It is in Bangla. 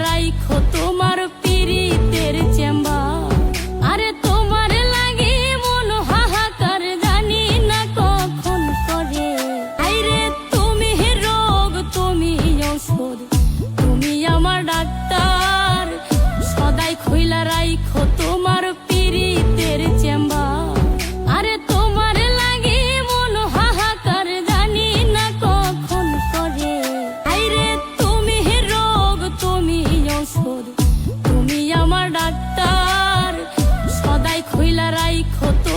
রাইখো তোমার bajo